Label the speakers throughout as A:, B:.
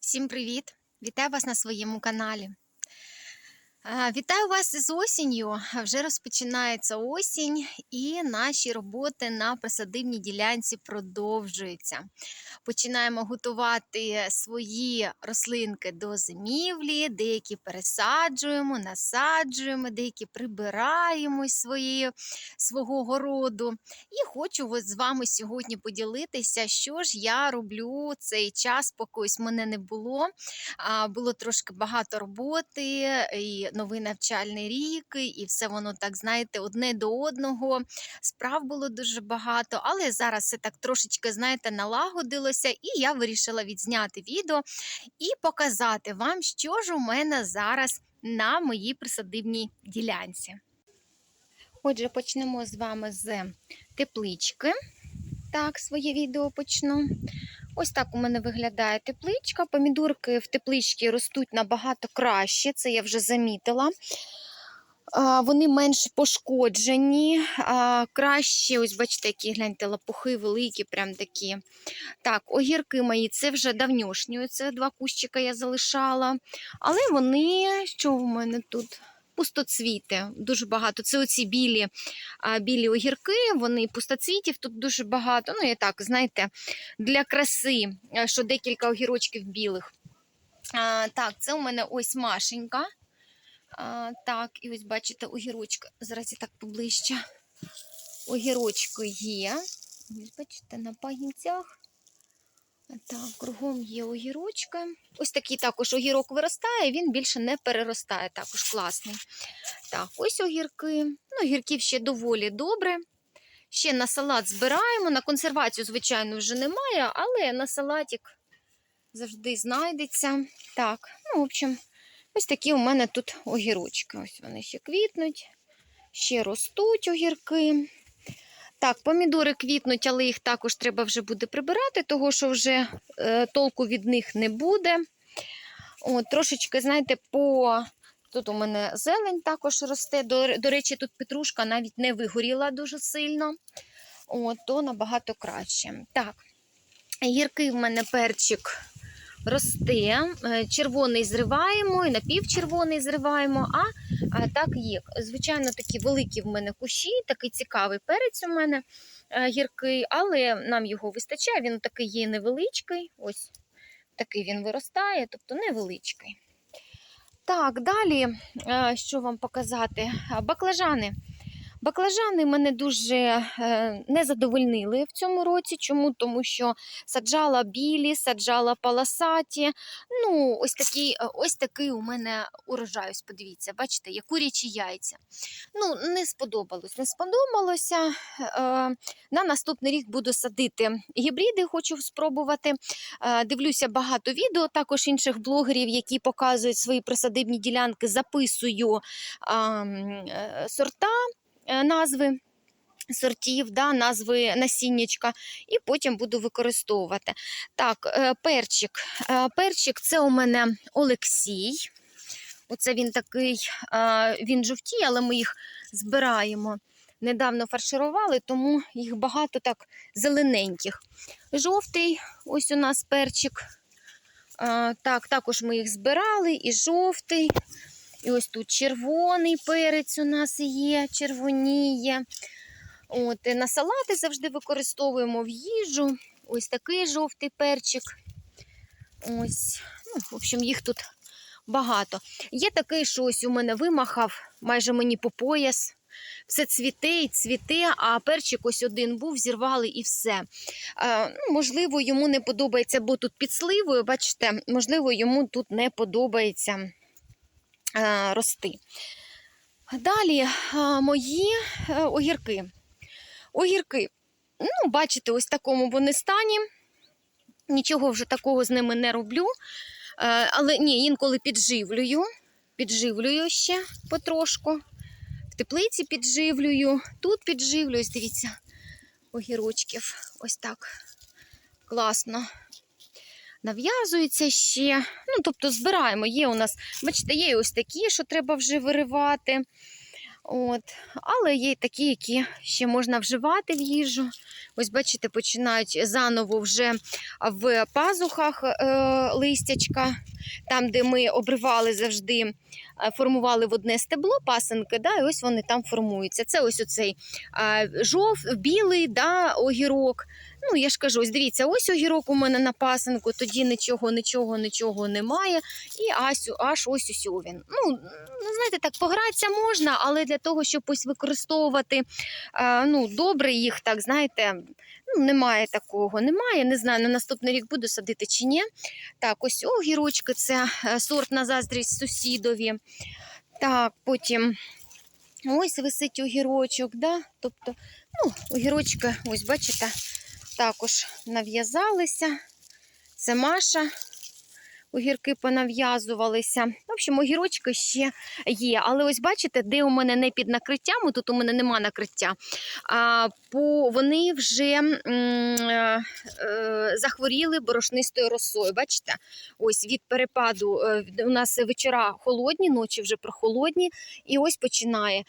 A: Всім привіт! Вітаю вас на своєму каналі. Вітаю вас із осінню. Вже розпочинається осінь, і наші роботи на присадибній ділянці продовжуються. Починаємо готувати свої рослинки до зимівлі, деякі пересаджуємо, насаджуємо, деякі прибираємо із своєї, свого городу. І хочу з вами сьогодні поділитися, що ж я роблю цей час, поки ось мене не було. Було трошки багато роботи, і новий навчальний рік, і все воно так, знаєте, одне до одного. Справ було дуже багато, але зараз все так трошечки, знаєте, налагодилося, і я вирішила відзняти відео і показати вам, що ж у мене зараз на моїй присадибній ділянці. Отже, почнемо з вами з теплички. Так, своє відео почну. Ось так у мене виглядає тепличка. Помідорки в тепличці ростуть набагато краще, це я вже замітила. Вони менш пошкоджені, краще, ось бачите, які гляньте, лопухи великі, прям такі. Так, огірки мої, це вже давньошні, це два кущика я залишала. Але вони, що в мене тут? Пустоцвіти, дуже багато. Це оці білі, білі огірки, вони пустоцвітів тут дуже багато. Ну, і так, знаєте, для краси, а, що декілька огірочків білих. А, так, це у мене ось Машенька. А, так, і ось бачите, огірочка. Зараз я так поближче. Огірочки є. Бачите, на пагінцях. Так, кругом є огірочки. Ось такий також огірок виростає, він більше не переростає, також класний. Так, ось огірки. Ну, огірків ще доволі добре. Ще на салат збираємо. На консервацію, звичайно, вже немає, але на салатик завжди знайдеться. Так, ну, в общем, ось такі у мене тут огірочки. Ось вони ще квітнуть, ще ростуть огірки. Так, помідори квітнуть, але їх також треба вже буде прибирати, того що вже е, толку від них не буде. От, Трошечки, знаєте, по. Тут у мене зелень також росте. До, до речі, тут петрушка навіть не вигоріла дуже сильно. От, то набагато краще. Так, гіркий в мене перчик росте. Е, Червоний зриваємо, і напівчервоний зриваємо, а, так є. Звичайно, такі великі в мене кущі, такий цікавий перець у мене е, гіркий, але нам його вистачає, він такий є невеличкий. Ось такий він виростає, тобто невеличкий. Так, далі, е, що вам показати? Баклажани. Баклажани мене дуже е, не задовольнили в цьому році. Чому? Тому що саджала білі, саджала паласаті. Ну, ось такий, е, ось такий у мене урожай. Ось подивіться, бачите, як курячі яйця. Ну, не сподобалось. Не сподобалося. Е, на наступний рік буду садити гібриди, хочу спробувати. Дивлюся багато відео, також інших блогерів, які показують свої присадибні ділянки, записую сорта назви сортів, да, назви насіннячка, і потім буду використовувати. Так, е, перчик. Е, Перчик це у мене Олексій. Оце він такий, е, він жовтій, але ми їх збираємо. Недавно фарширували, тому їх багато так зелененьких. Жовтий, ось у нас перчик. Е, Так, також ми їх збирали, і жовтий. І ось тут червоний перець у нас є, червоніє. От, на салати завжди використовуємо в їжу. Ось такий жовтий перчик. Ось, ну, в общем, їх тут багато. Є такий, що ось у мене вимахав, майже мені по пояс. Все цвіте і цвіте, а перчик ось один був, зірвали і все. А, ну, можливо, йому не подобається, бо тут під сливою, бачите, можливо, йому тут не подобається рости. Далі мої огірки. Огірки, ну, бачите, ось в такому вони стані. Нічого вже такого з ними не роблю. Е, Але ні, інколи підживлюю. Підживлюю ще потрошку. В теплиці підживлюю, тут підживлююсь, дивіться, огірочків. Ось так. Класно. Нав'язується ще. Ну, тобто збираємо. Є у нас, бачите, є ось такі, що треба вже виривати. От. Але є такі, які ще можна вживати в їжу. Ось, бачите, починають заново вже в пазухах е, листячка, там, де ми обривали завжди, е, формували в одне стебло пасенки, да, і ось вони там формуються. Це ось оцей е, жов, білий да, огірок. Ну, я ж кажу, ось дивіться, ось огірок у мене на пасенку, тоді нічого, нічого, нічого немає. І аж, аж ось ось він. Ну, ну, знаєте, так погратися можна, але для того, щоб ось використовувати ну, добре їх, так, знаєте, ну, немає такого, немає. Не знаю, на наступний рік буду садити чи ні. Так, ось огірочки, це е, сорт на заздрість сусідові. Так, потім ось висить огірочок, да? тобто, ну, огірочки, ось бачите, також нав'язалися. Це Маша. Огірки понав'язувалися. В общем, огірочки ще є. Але ось бачите, де у мене не під накриттям, тут у мене нема накриття. А, по, вони вже м, е, е, захворіли борошнистою росою. Бачите? Ось від перепаду е, у нас вечора холодні, ночі вже прохолодні. І ось починає.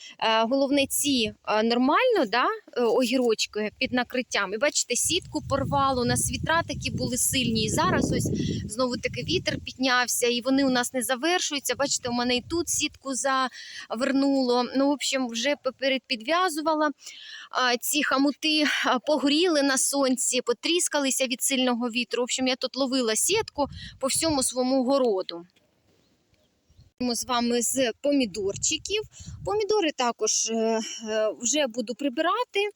A: Головне, ці нормально, да, огірочки під накриттям. І бачите, сітку порвало, у нас вітра такі були сильні. І зараз ось знову таки вітер піднявся, і вони у нас не завершуються. Бачите, у мене і тут сітку завернуло. Ну, в общем, вже поперед підв'язувала. Ці хамути погоріли на сонці, потріскалися від сильного вітру. В общем, я тут ловила сітку по всьому своєму городу. Ми з вами з помідорчиків. Помідори також е, е, вже буду прибирати.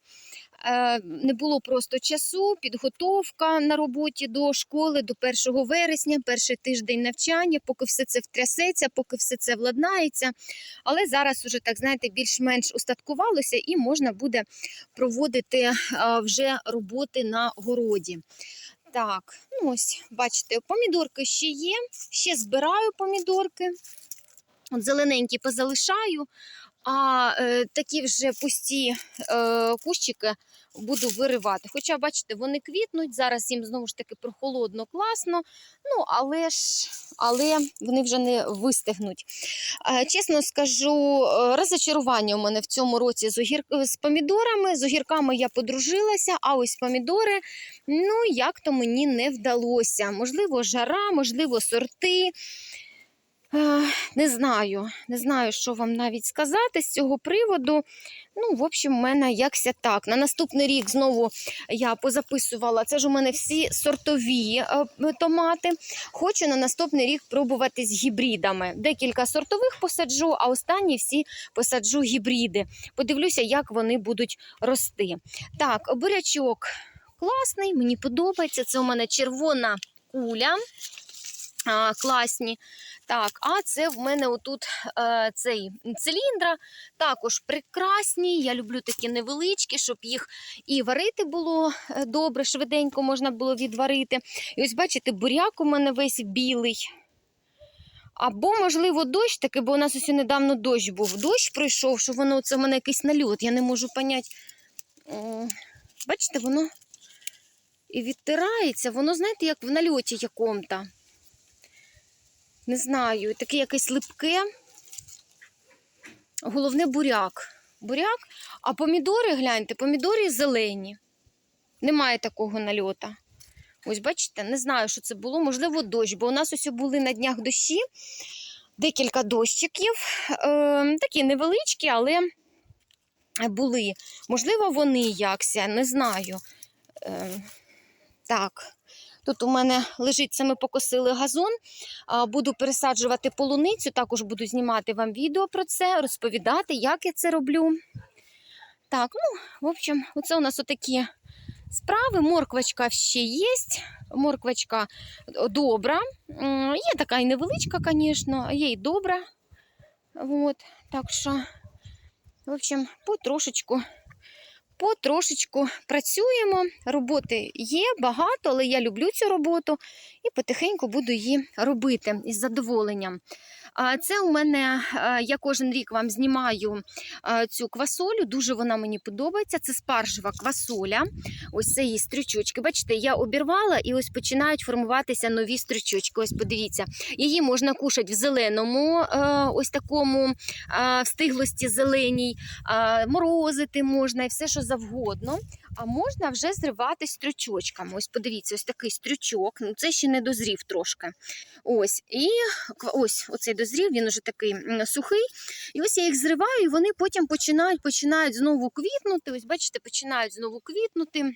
A: Е, Не було просто часу, підготовка на роботі до школи до 1 вересня, перший тиждень навчання, поки все це втрясеться, поки все це владнається. Але зараз уже так знаєте, більш-менш устаткувалося і можна буде проводити е, вже роботи на городі. Так, ну ось, бачите, помідорки ще є, ще збираю помідорки. От зелененькі позалишаю, а е, такі вже пусті е, кущики буду виривати. Хоча, бачите, вони квітнуть, зараз їм знову ж таки прохолодно, класно, ну, але ж але вони вже не вистигнуть. Чесно скажу, е, розочарування у мене в цьому році з, огір... з помідорами. З огірками я подружилася, а ось помідори, ну, як то мені не вдалося. Можливо, жара, можливо, сорти. Е, Не знаю, не знаю, що вам навіть сказати з цього приводу. Ну, в общем, в мене якся так. На наступний рік знову я позаписувала. Це ж у мене всі сортові е, томати. Хочу на наступний рік пробувати з гібридами. Декілька сортових посаджу, а останні всі посаджу гібриди. Подивлюся, як вони будуть рости. Так, бурячок класний, мені подобається. Це у мене червона куля. Класні. Так, а це в мене отут е, цей циліндра, також прекрасні. Я люблю такі невеличкі, щоб їх і варити було е, добре, швиденько можна було відварити. І ось бачите, буряк у мене весь білий. Або, можливо, дощ таки, бо у нас ось недавно дощ був. Дощ пройшов, що воно це в мене якийсь нальот. Я не можу поняти. Бачите, воно і відтирається, воно, знаєте, як в нальоті якому-то. Не знаю, таке якесь липке. Головне буряк. Буряк, а помідори, гляньте, помідори зелені. Немає такого нальота. Ось, бачите, не знаю, що це було. Можливо, дощ, бо у нас ось були на днях дощі, декілька дощиків. Е, такі невеличкі, але були. Можливо, вони якся, не знаю. Е, так. Тут у мене лежить, це ми покосили газон. Буду пересаджувати полуницю, також буду знімати вам відео про це, розповідати, як я це роблю. Так, ну, в общем, оце у нас отакі справи. Морквочка ще є. Морквочка добра. Є така і невеличка, звісно, є і добра. От, так що, в общем, потрошечку потрошечку працюємо. Роботи є багато, але я люблю цю роботу І потихеньку буду її робити із задоволенням. Це у мене е, я кожен рік вам знімаю е, цю квасолю. Дуже вона мені подобається. Це спаржева квасоля. Ось це її стрючочки. Бачите, я обірвала і ось починають формуватися нові стрючочки. Ось подивіться, її можна кушати в зеленому, е, ось такому встиглості зеленій, морозити можна і все, що завгодно. А можна вже зривати стрючочками. Ось подивіться, ось такий стрючок. Ну це ще не дозрів трошки. Ось і ось оцей дозрів, він уже такий сухий. І ось я їх зриваю, і вони потім починають, починають знову квітнути. Ось бачите, починають знову квітнути.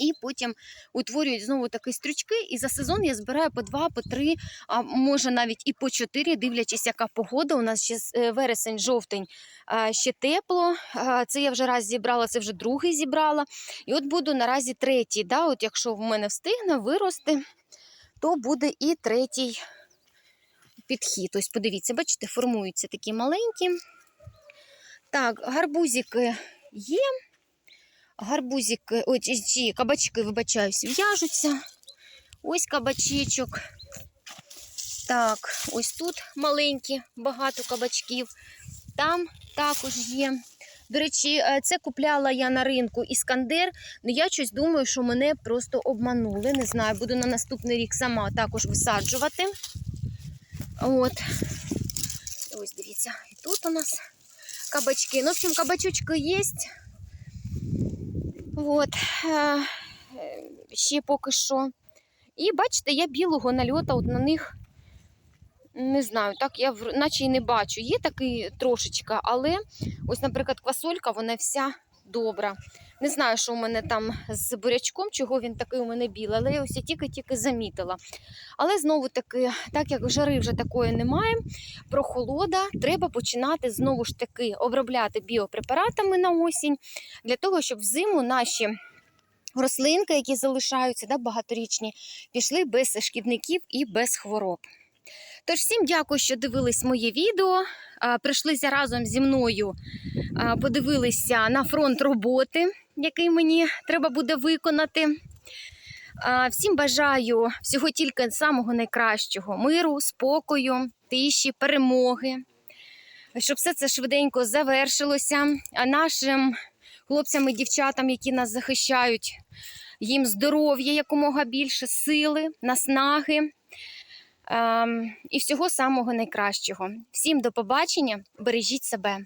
A: І потім утворюють знову такі стрючки. І за сезон я збираю по два, по три, а може навіть і по чотири, дивлячись, яка погода. У нас ще е, вересень, жовтень ще тепло. Це я вже раз зібрала, це вже другий зібрала. І от буду наразі третій. Да? От якщо в мене встигне вирости, то буде і третій підхід. Ось подивіться, бачите, формуються такі маленькі. Так, гарбузики є. Гарбузики, ой, ці- кабачки, вибачаюсь, в'яжуться. Ось кабачечок. Так, ось тут маленькі, багато кабачків. Там також є. До речі, е, це купляла я на ринку Іскандер. Ну я щось думаю, що мене просто обманули. Не знаю, буду на наступний рік сама також висаджувати. От. Ось дивіться, і тут у нас кабачки. Ну, в общем, кабачочки є. От. е, Ще поки що. І бачите, я білого нальота от на них не знаю, так я наче й не бачу. Є такий трошечка, але ось, наприклад, квасолька, вона вся добра. Не знаю, що у мене там з бурячком, чого він такий у мене білий, але я ось тільки-тільки замітила. Але знову таки, так як жари вже такої немає, прохолода, треба починати знову ж таки обробляти біопрепаратами на осінь, для того, щоб взиму наші рослинки, які залишаються да, багаторічні, пішли без шкідників і без хвороб. Тож всім дякую, що дивились моє відео. Прийшлися разом зі мною, подивилися на фронт роботи, який мені треба буде виконати. Всім бажаю всього тільки самого найкращого миру, спокою, тиші, перемоги. Щоб все це швиденько завершилося. А нашим хлопцям і дівчатам, які нас захищають, їм здоров'я якомога більше, сили, наснаги. Ем, і всього самого найкращого. Всім до побачення, бережіть себе.